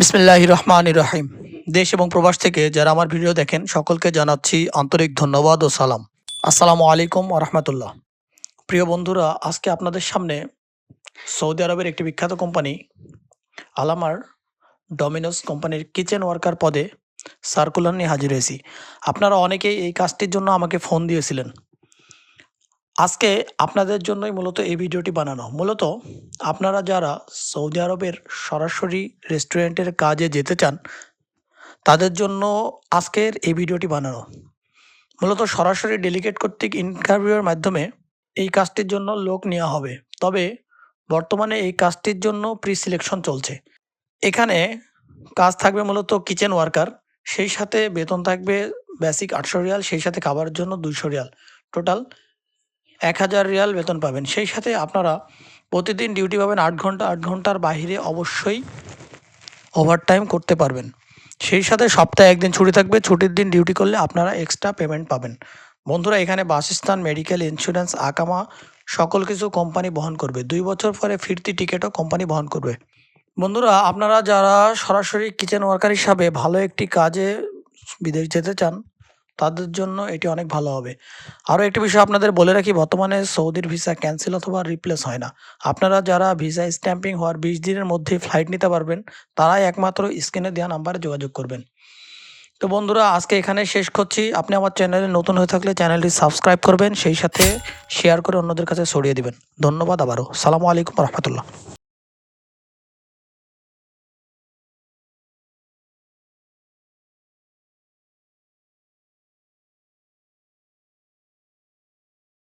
বিসমিল্লাহ রহমান রহিম। দেশ এবং প্রবাস থেকে যারা আমার ভিডিও দেখেন, সকলকে জানাচ্ছি আন্তরিক ধন্যবাদ ও সালাম। আসসালামু আলাইকুম রহমতুল্লাহ। প্রিয় বন্ধুরা, আজকে আপনাদের সামনে সৌদি আরবের একটি বিখ্যাত কোম্পানি, আলামার ডমিনোস কোম্পানির কিচেন ওয়ার্কার পদে সার্কুলার নিয়ে হাজির হয়েছি। আপনারা অনেকেই এই কাজটির জন্য আমাকে ফোন দিয়েছিলেন। আজকে আপনাদের জন্যই মূলত এই ভিডিওটি বানানো। মূলত আপনারা যারা সৌদি আরবের সরাসরি রেস্টুরেন্টের কাজে যেতে চান, তাদের জন্য আজকের এই ভিডিওটি বানানো। মূলত সরাসরি ডেলিগেট কর্তৃক ইন্টারভিউয়ের মাধ্যমে এই কাজটির জন্য লোক নেওয়া হবে। তবে বর্তমানে এই কাজটির জন্য প্রি সিলেকশন চলছে। এখানে কাজ থাকবে মূলত কিচেন ওয়ার্কার সেই সাথে বেতন থাকবে বেসিক আটশো রিয়াল, সেই সাথে খাবারের জন্য দুইশো রিয়াল। টোটাল এক হাজার রিয়াল বেতন পাবেন। সেই সাথে আপনারা প্রতিদিন ডিউটি পাবেন আট ঘণ্টা। আট ঘণ্টার বাইরে অবশ্যই ওভারটাইম করতে পারবেন। সেই সাথে সপ্তাহে একদিন ছুটি থাকবে। ছুটির দিন ডিউটি করলে আপনারা এক্সট্রা পেমেন্ট পাবেন। বন্ধুরা, এখানে বাসস্থান মেডিকেল ইন্স্যুরেন্স আকামা সকল কিছু কোম্পানি বহন করবে। দুই বছর পরে ফিরতি টিকিটও কোম্পানি বহন করবে। বন্ধুরা, আপনারা যারা সরাসরি কিচেন ওয়ার্কার হিসাবে ভালো একটি কাজে বিদেশ যেতে চান তাদের জন্য এটি অনেক ভালো হবে। আরও একটি বিষয় আপনাদের বলে রাখি, বর্তমানে সৌদির ভিসা ক্যান্সেল অথবা রিপ্লেস হয় না। আপনারা যারা ভিসা স্ট্যাম্পিং হওয়ার বিশ দিনের মধ্যে ফ্লাইট নিতে পারবেন, তারাই একমাত্র স্ক্রিনে দেওয়া নাম্বারে যোগাযোগ করবেন। তো বন্ধুরা, আজকে এখানে শেষ করছি। আপনি আমার চ্যানেলে নতুন হয়ে থাকলে চ্যানেলটি সাবস্ক্রাইব করবেন, সেই সাথে শেয়ার করে অন্যদের কাছে ছড়িয়ে দিবেন। ধন্যবাদ আবারও। সালামু আলাইকুম রহমতুল্লাহ।